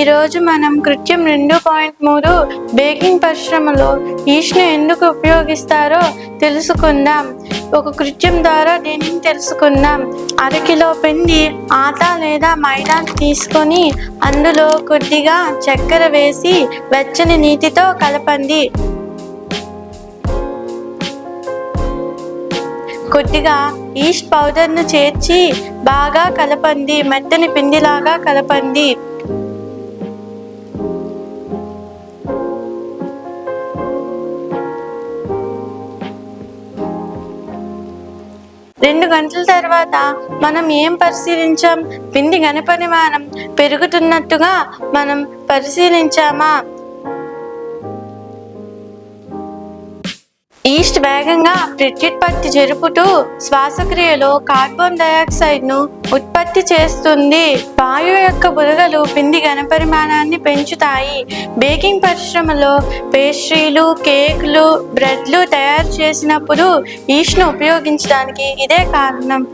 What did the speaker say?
ఈరోజు మనం కృత్యం రెండు పాయింట్ మూడు బేకింగ్ పరిశ్రమలో ఈస్ట్ను ఎందుకు ఉపయోగిస్తారో తెలుసుకుందాం. ఒక కృత్యం ద్వారా దీనిని తెలుసుకుందాం. అరకిలో పిండి ఆట లేదా మైదా తీసుకొని అందులో కొద్దిగా చక్కెర వేసి వెచ్చని నీటితో కలపండి. కొద్దిగా ఈస్ట్ పౌడర్ను చేర్చి బాగా కలపండి. మెత్తని పిండిలాగా కలపండి. రెండు గంటల తర్వాత మనం ఏం పరిశీలించాం? పిండి గణపరిమాణం పెరుగుతున్నట్టుగా మనం పరిశీలించామా? ఈస్ట్ వేగంగా ప్రత్యుత్పత్తి జరుపుతూ శ్వాసక్రియలో కార్బన్ డయాక్సైడ్ను ఉత్పత్తి చేస్తుంది. వాయు యొక్క బురగలు పిండి ఘనపరిమాణాన్ని పెంచుతాయి. బేకింగ్ పరిశ్రమలో పేస్ట్రీలు కేకులు బ్రెడ్లు తయారు చేసినప్పుడు ఈస్ట్ను ఉపయోగించడానికి ఇదే కారణం.